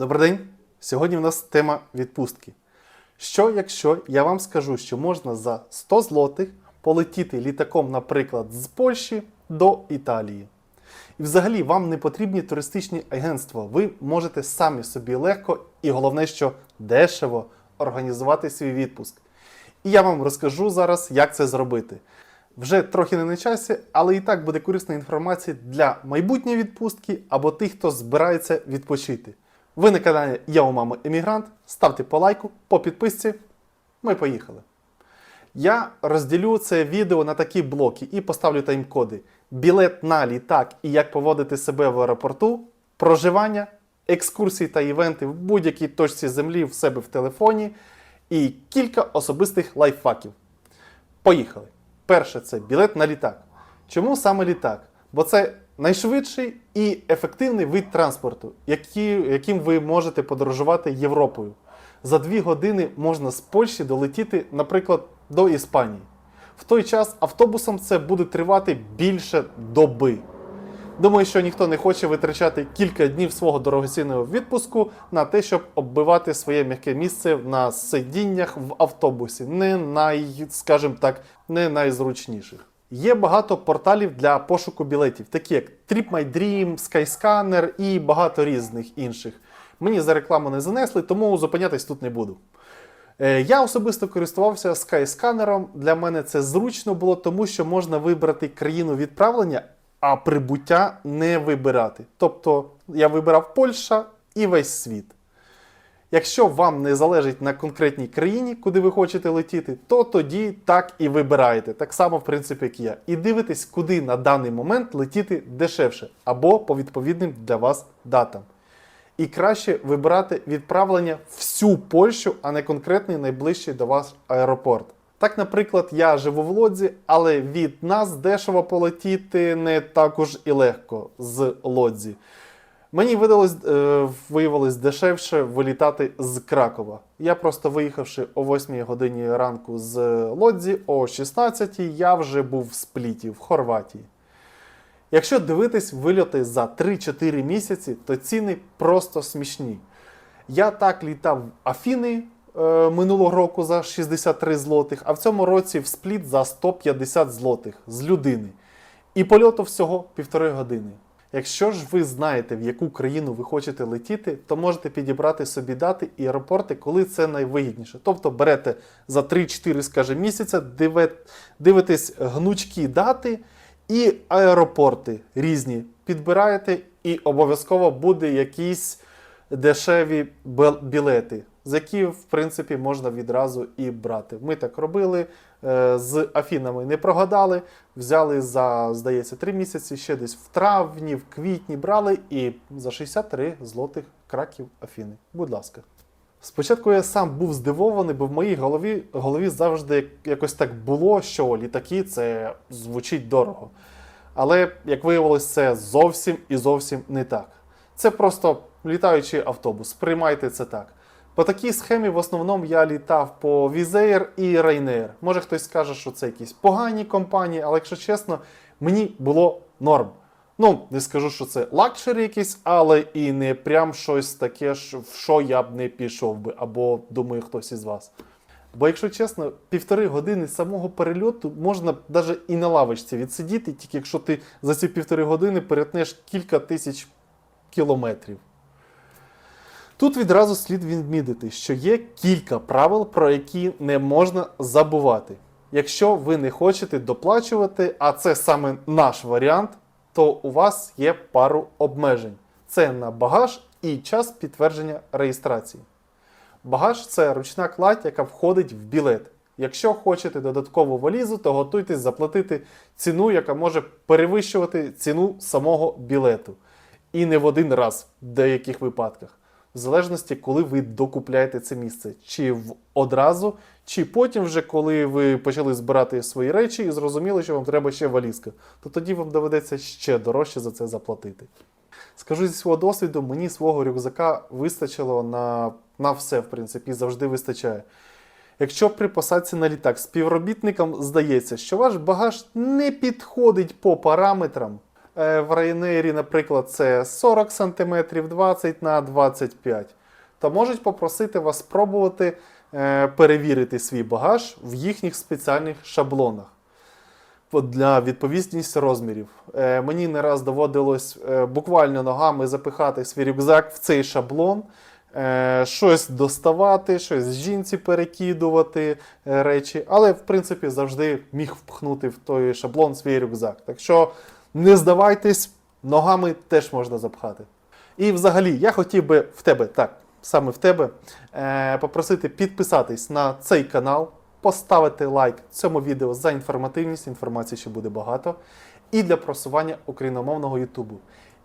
Добрий день! Сьогодні в нас тема відпустки. Що, якщо я вам скажу, що можна за 100 злотих полетіти літаком, наприклад, з Польщі до Італії? І взагалі вам не потрібні туристичні агентства. Ви можете самі собі легко і головне, що дешево організувати свій відпуск. І я вам розкажу зараз, як це зробити. Вже трохи не на часі, але і так буде корисна інформація для майбутньої відпустки або тих, хто збирається відпочити. Ви на каналі Я у мами Емігрант. Ставте по лайку, по підписці. Ми поїхали. Я розділю це відео на такі блоки і поставлю тайм-коди: білет на літак і як поводити себе в аеропорту, проживання, екскурсії та івенти в будь-якій точці землі в себе в телефоні і кілька особистих лайфхаків. Поїхали. Перше це білет на літак. Чому саме літак? Бо це найшвидший і ефективний вид транспорту, яким ви можете подорожувати Європою. За дві години можна з Польщі долетіти, наприклад, до Іспанії. В той час автобусом це буде тривати більше доби. Думаю, що ніхто не хоче витрачати кілька днів свого дорогоцінного відпуску на те, щоб оббивати своє м'яке місце на сидіннях в автобусі, не най, скажімо так, не найзручніших. Є багато порталів для пошуку білетів, такі як Trip My Dream, Skyscanner і багато різних інших. Мені за рекламу не занесли, тому зупинятись тут не буду. Е, Я особисто користувався Skyscanner. Для мене це зручно було, тому що можна вибрати країну відправлення, а прибуття не вибирати. Тобто я вибирав Польща і весь світ. Якщо вам не залежить на конкретній країні, куди ви хочете летіти, то тоді так і вибираєте. Так само, в принципі, як я. І дивитесь, куди на даний момент летіти дешевше або по відповідним для вас датам. І краще вибирати відправлення всю Польщу, а не конкретний найближчий до вас аеропорт. Так, наприклад, я живу в Лодзі, але від нас дешево полетіти не також і легко з Лодзі. Мені видалось, е, виявилось дешевше вилітати з Кракова. Я просто виїхавши о 8 годині ранку з Лодзі, о 16 я вже був в Спліті в Хорватії. Якщо дивитись вильоти за 3-4 місяці, то ціни просто смішні. Я так літав в Афіни е, минулого року за 63 злотих, а в цьому році в спліт за 150 злотих з людини. І польоту всього півтори години. Якщо ж ви знаєте, в яку країну ви хочете летіти, то можете підібрати собі дати і аеропорти, коли це найвигідніше. Тобто берете за 3-4, скажімо, місяця, дивитесь гнучкі дати і аеропорти різні підбираєте, і обов'язково буде якісь дешеві білети, з які, в принципі, можна відразу і брати. Ми так робили. е, З Афінами не прогадали, взяли за, здається, 3 місяці, ще десь в травні, в квітні брали і за 63 злотих краків Афіни. Будь ласка. Спочатку я сам був здивований, бо в моїй голові, голові завжди якось так було, що літаки це звучить дорого. Але, як виявилось, це зовсім і зовсім не так. Це просто літаючий автобус. Сприймайте це так. По такій схемі в основному я літав по Wizz і Ryanair. Може хтось скаже, що це якісь погані компанії, але якщо чесно, мені було норм. Ну, не скажу, що це лакшері якийсь, але і не прям щось таке, в що я б не пішов би, або думаю, хтось із вас. Бо, якщо чесно, півтори години самого перельоту можна навіть і на лавочці відсидіти, тільки якщо ти за ці півтори години перетнеш кілька тисяч кілометрів. Тут відразу слід відмітити, що є кілька правил, про які не можна забувати. Якщо ви не хочете доплачувати, а це саме наш варіант, то у вас є пару обмежень: це на багаж і час підтвердження реєстрації. Багаж це ручна кладь, яка входить в білет. Якщо хочете додаткову валізу, то готуйтесь заплатити ціну, яка може перевищувати ціну самого білету. І не в один раз в деяких випадках. В залежності, коли ви докупляєте це місце, чи в одразу, чи потім, вже коли ви почали збирати свої речі і зрозуміли, що вам треба ще валізка, то тоді вам доведеться ще дорожче за це заплатити. Скажу зі свого досвіду, мені свого рюкзака вистачило на, на все, в принципі, завжди вистачає. Якщо при посадці на літак співробітникам здається, що ваш багаж не підходить по параметрам, В Ryanair, наприклад, це 40 см 20 на 25 то можуть попросити вас спробувати е, перевірити свій багаж в їхніх спеціальних шаблонах для відповідності розмірів. Е, мені не раз доводилось е, буквально ногами запихати свій рюкзак в цей шаблон, е, щось доставати, щось жінці перекидувати е, речі, але в принципі завжди міг впхнути в той шаблон свій рюкзак. Так що не здавайтесь, ногами теж можна запхати. І взагалі, я хотів би в тебе, так, саме в тебе, е, попросити підписатись на цей канал, поставити лайк цьому відео за інформативність, інформації ще буде багато, і для просування україномовного Ютубу.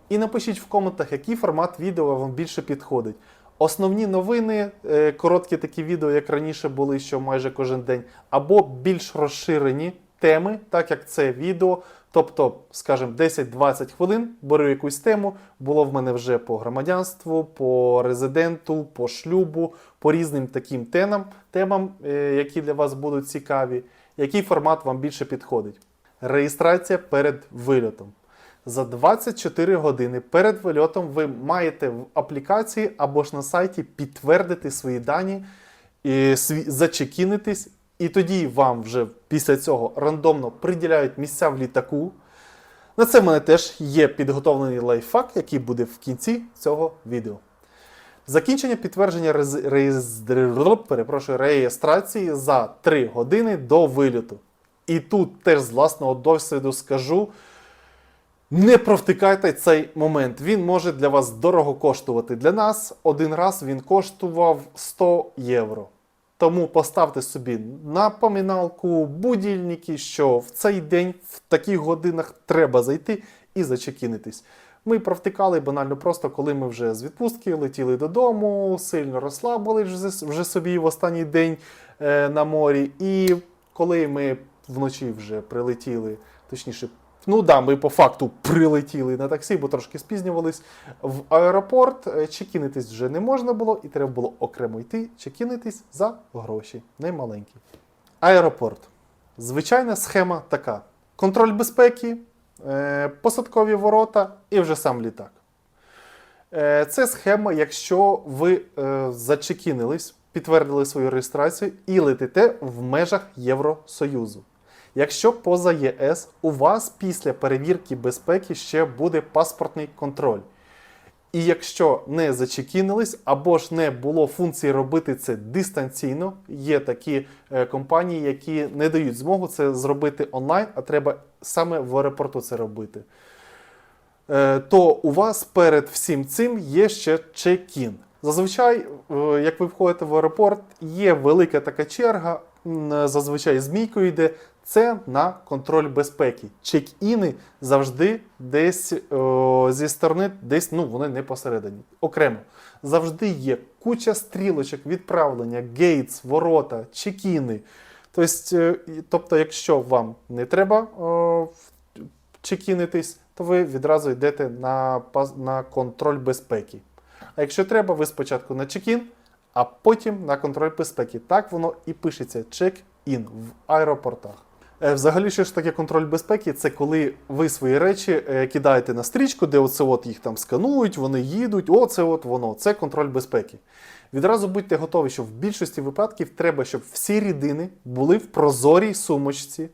І напишіть в коментах, який формат відео вам більше підходить. Основні новини, е, короткі такі відео, як раніше були, що майже кожен день, або більш розширені теми, так як це відео. Тобто, скажімо, 10-20 хвилин беру якусь тему. Було в мене вже по громадянству, по резиденту, по шлюбу, по різним таким темам, темам, е, які для вас будуть цікаві. Який формат вам більше підходить? Реєстрація перед вильотом. За 24 години перед вильотом ви маєте в аплікації або ж на сайті підтвердити свої дані, зачекінитись, і тоді вам вже після цього рандомно приділяють місця в літаку. На це в мене теж є підготовлений лайфхак, який буде в кінці цього відео. Закінчення підтвердження рез... реєстр- перепрошую, реєстрації за 3 години до вильоту. І тут теж з власного досвіду скажу: не провтикайте цей момент. Він може для вас дорого коштувати. Для нас один раз він коштував 100 євро. Тому поставте собі напоминалку, будильники, що в цей день, в таких годинах треба зайти і зачекінитись. Ми провтикали банально просто, коли ми вже з відпустки летіли додому, сильно розслабились вже, вже собі в останній день е, на морі. І коли ми вночі вже прилетіли, точніше, ну да, ми по факту прилетіли на таксі, бо трошки спізнювались в аеропорт. е, Чекінитись вже не можна було, і треба було окремо йти, чекінитись за гроші, немаленькі. Аеропорт. Звичайна схема така: контроль безпеки, е, посадкові ворота і вже сам літак. Е, Це схема, якщо ви зачекінились, підтвердили свою реєстрацію і летите в межах Євросоюзу. Якщо поза ЄС, у вас після перевірки безпеки ще буде паспортний контроль. І якщо не зачекінились або ж не було функції робити це дистанційно, є такі е, компанії, які не дають змогу це зробити онлайн, а треба саме в аеропорту це робити. Е, то у вас перед всім цим є ще чек-ін. Зазвичай, е, як ви входите в аеропорт, є велика така черга, зазвичай змійкою йде. Це на контроль безпеки. Чек-іни завжди десь о, зі сторони, десь ну вони не посередині. Окремо. Завжди є куча стрілочок, відправлення, гейтс, ворота, чек-іни. Тобто, е, тобто, якщо вам не треба чекінитись, то ви відразу йдете на, на контроль безпеки. А якщо треба, ви спочатку на чек-ін, а потім на контроль безпеки. Так воно і пишеться чек-ін в аеропортах. Е, Взагалі, що ж таке контроль безпеки? Це коли ви свої речі е, кидаєте на стрічку, де оце от їх там сканують, вони їдуть, оце от воно. Це контроль безпеки. Відразу будьте готові, що в більшості випадків треба, щоб всі рідини були в прозорій сумочці,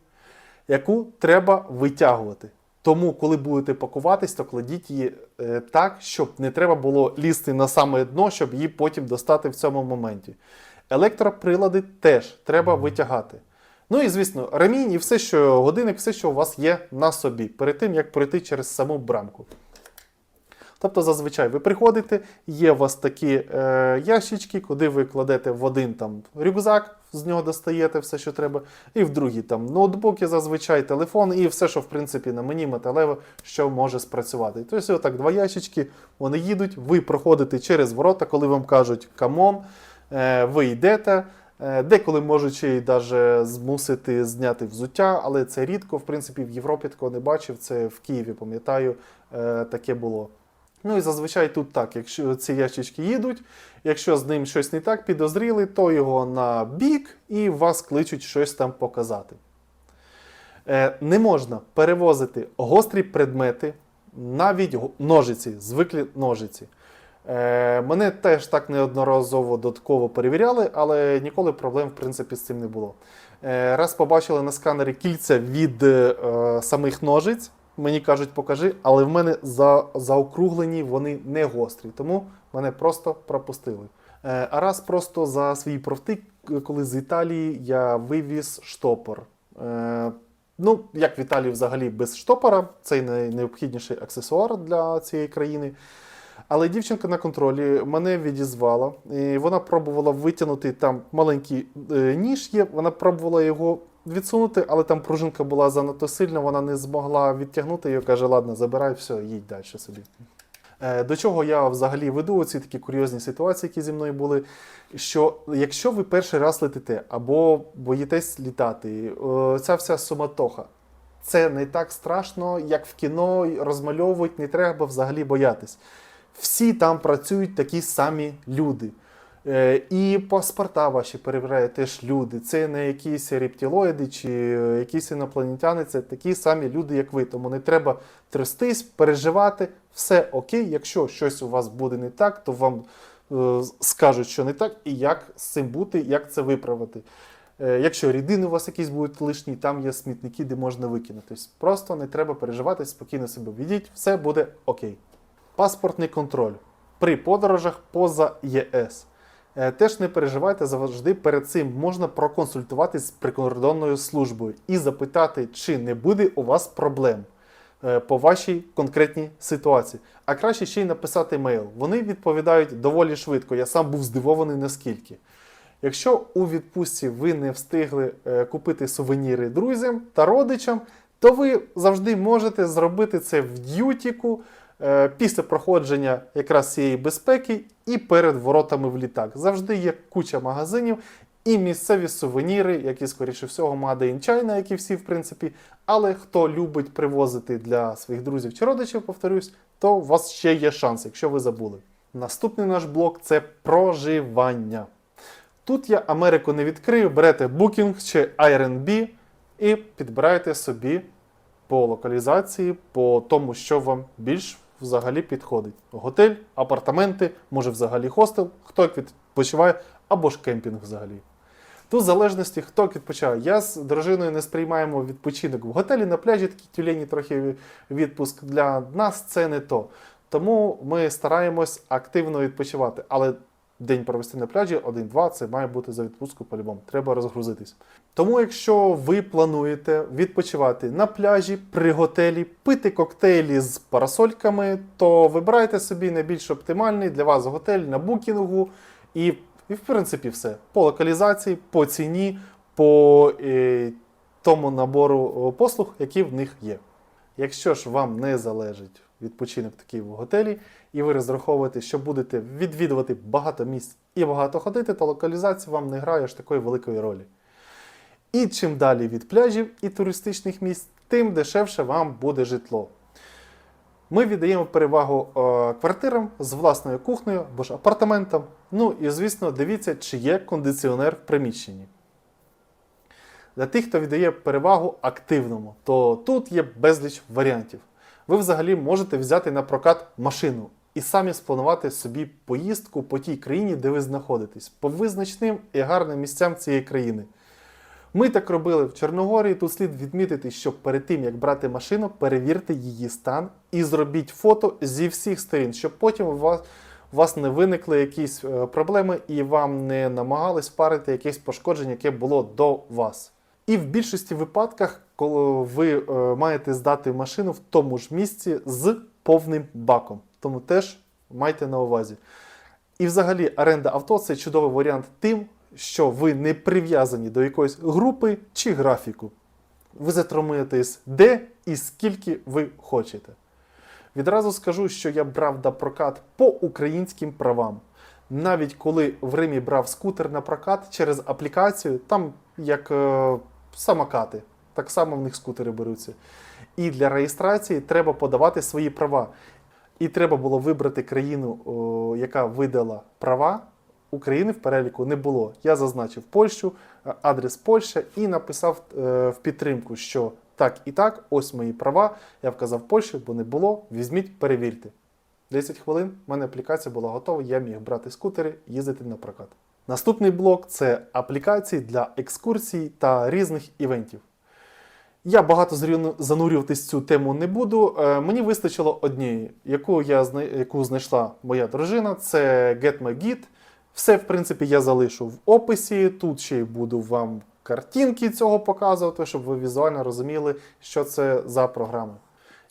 яку треба витягувати. Тому, коли будете пакуватись, то кладіть її е, так, щоб не треба було лізти на саме дно, щоб її потім достати в цьому моменті. Електроприлади теж треба витягати. Ну і звісно, ремінь і все, що годинник, все, що у вас є на собі, перед тим як пройти через саму брамку. Тобто, зазвичай ви приходите, є у вас такі е, ящички, куди ви кладете в один там рюкзак, з нього достаєте все, що треба, і в другий там ноутбуки, зазвичай телефон, і все, що в принципі на мені металеве, що може спрацювати. Тобто, отак, два ящички, вони їдуть, ви проходите через ворота, коли вам кажуть камон, е, ви йдете. Е, Деколи можуть ще й даже змусити зняти взуття, але це рідко. В принципі, в Європі такого не бачив. Це в Києві, пам'ятаю, е, таке було. Ну і зазвичай тут так, якщо ці ящички їдуть, якщо з ним щось не так підозріли, то його на бік і вас кличуть щось там показати. Е, не можна перевозити гострі предмети, навіть ножиці, звиклі ножиці. Е, мене теж так неодноразово додатково перевіряли, але ніколи проблем в принципі з цим не було. Е, раз побачили на сканері кільця від е, самих ножиць, мені кажуть, покажи, але в мене за, заокруглені вони не гострі, тому мене просто пропустили. Е, а раз просто за свої профти, коли з Італії я вивіз штопор. Е, ну, як в Італії взагалі без штопора, це найнеобхідніший аксесуар для цієї країни. Але дівчинка на контролі мене відізвала, і вона пробувала витягнути там маленький е, ніж є, вона пробувала його відсунути, але там пружинка була занадто сильна, вона не змогла відтягнути її, каже, ладно, забирай, все, їдь далі собі. Е, До чого я взагалі веду ці такі курйозні ситуації, які зі мною були. Що якщо ви перший раз летите або боїтесь літати, е, ця вся суматоха, це не так страшно, як в кіно розмальовують, не треба взагалі боятись. Всі там працюють такі самі люди. Е, І паспорта ваші перевіряють теж люди. Це не якісь рептилоїди чи е, якісь інопланетяни, це такі самі люди, як ви. Тому не треба трястись, переживати. Все окей. Якщо щось у вас буде не так, то вам е, скажуть, що не так, і як з цим бути, як це виправити. Е, Якщо рідини у вас якісь будуть лишні, там є смітники, де можна викинутись. Просто не треба переживати, спокійно себе ведіть, все буде окей. Паспортний контроль при подорожах поза ЄС. Е, Теж не переживайте завжди перед цим можна проконсультуватись з прикордонною службою і запитати, чи не буде у вас проблем е, по вашій конкретній ситуації. А краще ще й написати мейл. Вони відповідають доволі швидко. Я сам був здивований наскільки. Якщо у відпустці ви не встигли е, купити сувеніри друзям та родичам, то ви завжди можете зробити це в д'ютіку після проходження якраз цієї безпеки і перед воротами в літак. Завжди є куча магазинів і місцеві сувеніри, які, скоріше всього, Made in China, які всі, в принципі. Але хто любить привозити для своїх друзів чи родичів, повторюсь, то у вас ще є шанс, якщо ви забули. Наступний наш блок це проживання. Тут я Америку не відкрию, берете Booking чи Airbnb і підбираєте собі по локалізації, по тому, що вам більш взагалі підходить. Готель, апартаменти, може взагалі хостел, хто як відпочиває, або ж кемпінг взагалі. Тут в залежності, хто як відпочиває. Я з дружиною не сприймаємо відпочинок в готелі на пляжі, такі тюлені трохи відпуск. Для нас це не то. Тому ми стараємось активно відпочивати. Але день провести на пляжі, один-два, це має бути за відпустку по-любому. Треба розгрузитись. Тому, якщо ви плануєте відпочивати на пляжі, при готелі, пити коктейлі з парасольками, то вибирайте собі найбільш оптимальний для вас готель на букінгу і, і в принципі, все. По локалізації, по ціні, по е, тому набору послуг, які в них є. Якщо ж вам не залежить відпочинок такий в готелі, і ви розраховуєте, що будете відвідувати багато місць і багато ходити, то локалізація вам не грає аж такої великої ролі. І чим далі від пляжів і туристичних місць, тим дешевше вам буде житло. Ми віддаємо перевагу е, квартирам з власною кухнею або ж апартаментам. Ну і, звісно, дивіться, чи є кондиціонер в приміщенні. Для тих, хто віддає перевагу активному, то тут є безліч варіантів. Ви взагалі можете взяти на прокат машину і самі спланувати собі поїздку по тій країні, де ви знаходитесь, по визначним і гарним місцям цієї країни. Ми так робили в Чорногорії. Тут слід відмітити, що перед тим як брати машину, перевірте її стан і зробіть фото зі всіх сторін, щоб потім у вас, у вас не виникли якісь е, проблеми і вам не намагались парити якесь пошкодження, яке було до вас. І в більшості випадках, коли ви е, маєте здати машину в тому ж місці з повним баком. Тому теж майте на увазі. І взагалі оренда авто це чудовий варіант тим, що ви не прив'язані до якоїсь групи чи графіку. Ви затримуєтесь де і скільки ви хочете. Відразу скажу, що я брав на прокат по українським правам. Навіть коли в Римі брав скутер на прокат через аплікацію, там як е, самокати, так само в них скутери беруться. І для реєстрації треба подавати свої права. І треба було вибрати країну, яка видала права. України в переліку не було. Я зазначив Польщу, е, адрес Польща і написав е, в підтримку, що Так і так, ось мої права. Я вказав Польщу, бо не було. Візьміть, перевірте. 10 хвилин в мене аплікація була готова, я міг брати скутери, їздити на прокат. Наступний блок це аплікації для екскурсій та різних івентів. Я багато занурюватись цю тему не буду. Е, мені вистачило однієї, яку, я, яку знайшла моя дружина, це GetMyGit. Все, в принципі, я залишу в описі. Тут ще й буду вам картинки цього показувати, щоб ви візуально розуміли, що це за програма.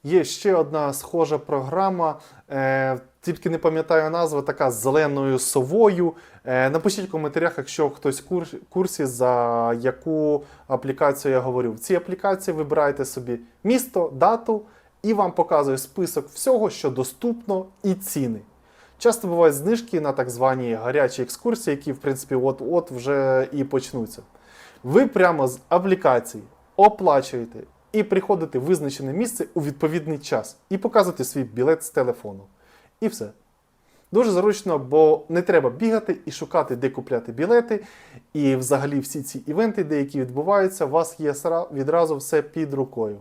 Є ще одна схожа програма, е, тільки не пам'ятаю назву, така з зеленою совою. Е, напишіть в коментарях, якщо хтось в курсі, за яку аплікацію я говорю. В цій аплікації вибираєте собі місто, дату і вам показує список всього, що доступно, і ціни. Часто бувають знижки на так звані гарячі екскурсії, які, в принципі, от-от вже і почнуться. Ви прямо з аплікації оплачуєте і приходите в визначене місце у відповідний час і показуєте свій білет з телефону. І все. Дуже зручно, бо не треба бігати і шукати, де купляти білети. І взагалі всі ці івенти, деякі відбуваються, у вас є відразу все під рукою.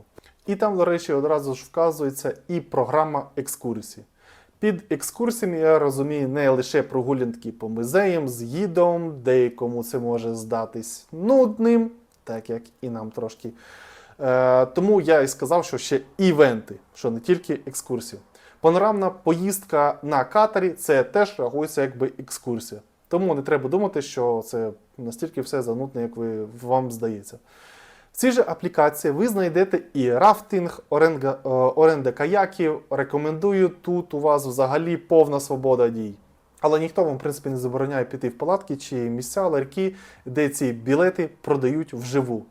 І там, до речі, одразу ж вказується і програма екскурсій. Під екскурсіями я розумію не лише прогулянки по музеям з гідом, деякому це може здатись нудним, так як і нам трошки. Е, тому я і сказав, що ще івенти, що не тільки екскурсії. Панорамна поїздка на катері це теж рахується якби екскурсія. Тому не треба думати, що це настільки все занудне, як ви, вам здається. В цій же аплікації ви знайдете і рафтинг, е, оренда каяків. Рекомендую, тут у вас взагалі повна свобода дій. Але ніхто вам, в принципі, не забороняє піти в палатки чи місця, ларьки, де ці білети продають вживу.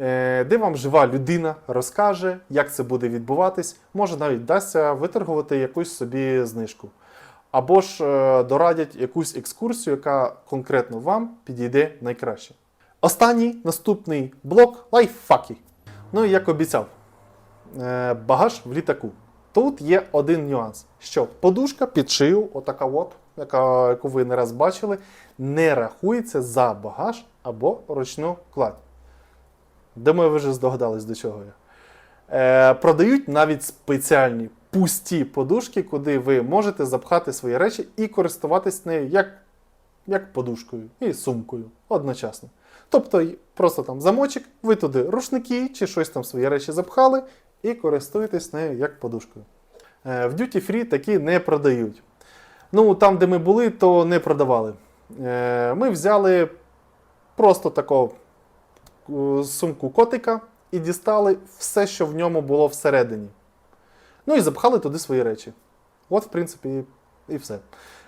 Е, Де вам жива людина розкаже, як це буде відбуватись, може навіть вдасться виторгувати якусь собі знижку. Або ж е, дорадять якусь екскурсію, яка конкретно вам підійде найкраще. Останній наступний блок лайфхаки. Ну і як обіцяв, е, багаж в літаку. Тут є один нюанс: що подушка під шию, отака от, яка, яку ви не раз бачили, не рахується за багаж або ручну кладь. Думаю, ви вже здогадались, до чого я. Е, продають навіть спеціальні пусті подушки, куди ви можете запхати свої речі і користуватись нею як, як подушкою і сумкою одночасно. Тобто просто там замочок, ви туди рушники чи щось там свої речі запхали і користуєтесь нею як подушкою. Е, в Duty Free такі не продають. Ну, там, де ми були, то не продавали. Е, ми взяли просто таку е, сумку котика і дістали все, що в ньому було всередині. Ну і запхали туди свої речі. От, в принципі, і все.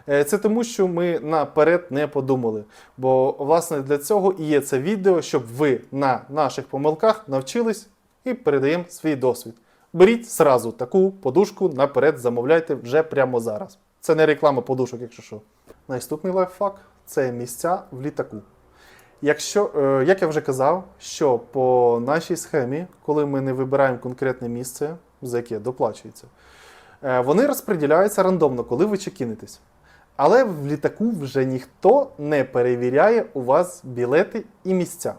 Е, Це тому, що ми наперед не подумали. Бо, власне, для цього і є це відео, щоб ви на наших помилках навчились і передаємо свій досвід. Беріть зразу таку подушку наперед, замовляйте вже прямо зараз. Це не реклама подушок, якщо що. Наступний лайфхак це місця в літаку. Якщо, е, як я вже казав, що по нашій схемі, коли ми не вибираємо конкретне місце, за яке доплачується, е, вони розподіляються рандомно, коли ви чекінитесь. Але в літаку вже ніхто не перевіряє у вас білети і місця.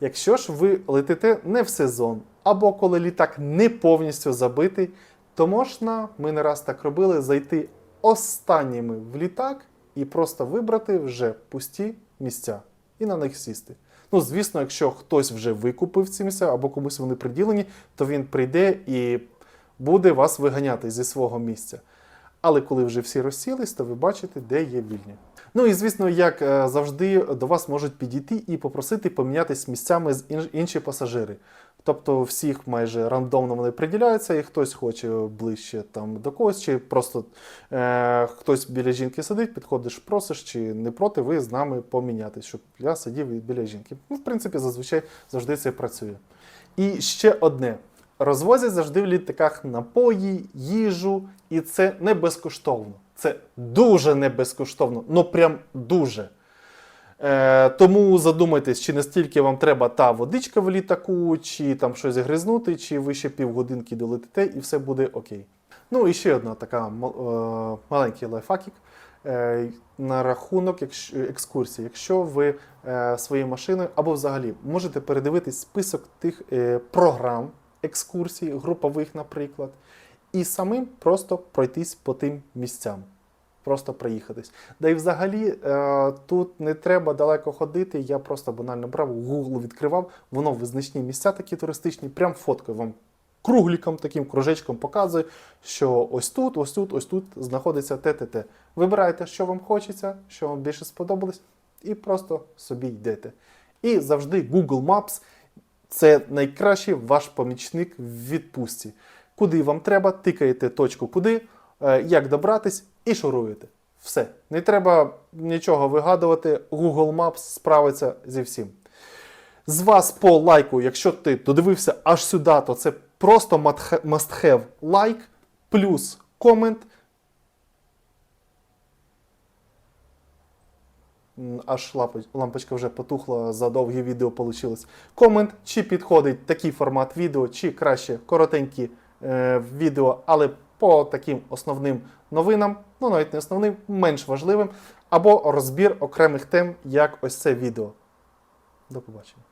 Якщо ж ви летите не в сезон, або коли літак не повністю забитий, то можна, ми не раз так робили, зайти останніми в літак і просто вибрати вже пусті місця і на них сісти. Ну, звісно, якщо хтось вже викупив ці місця або комусь вони приділені, то він прийде і буде вас виганяти зі свого місця. Але коли вже всі розсілись, то ви бачите, де є вільні. Ну і звісно, як е, завжди, до вас можуть підійти і попросити помінятись місцями з інші пасажири. Тобто всіх майже рандомно вони приділяються, і хтось хоче ближче там до когось, чи просто е, хтось біля жінки сидить, підходиш, просиш, чи не проти, ви з нами помінятись, щоб я сидів біля жінки. Ну, в принципі, зазвичай завжди це працює. І ще одне. Розвозять завжди в літаках напої, їжу, і це не безкоштовно. Це дуже не безкоштовно, ну прям дуже. Е, тому задумайтесь, чи настільки вам треба та водичка в літаку, чи там щось гризнути, чи ви ще півгодинки долетите, і все буде окей. Ну і ще одна така е, маленький лайфхакік. Е, На рахунок екскурсії, якщо ви е, своєю машиною або взагалі можете передивитись список тих е, програм екскурсій, групових, наприклад, і самим просто пройтись по тим місцям. Просто проїхатись. Да і взагалі е, тут не треба далеко ходити. Я просто банально брав, Google відкривав, воно визначні місця такі туристичні, прям фоткою вам кругліком, таким кружечком показує, що ось тут, ось тут, ось тут знаходиться те-те-те. Вибирайте, що вам хочеться, що вам більше сподобалось, і просто собі йдете. І завжди Google Maps це найкращий ваш помічник в відпустці. Куди вам треба, тикаєте точку куди, як добратись і шуруєте. Все. Не треба нічого вигадувати. Google Maps справиться зі всім. З вас по лайку, якщо ти додивився аж сюди, то це просто must have лайк, плюс комент. Аж лампочка вже потухла, за довгі відео вийшло. Комент, чи підходить такий формат відео, чи краще коротенькі е, відео, але по таким основним новинам, ну навіть не основним, менш важливим, або розбір окремих тем, як ось це відео. До побачення.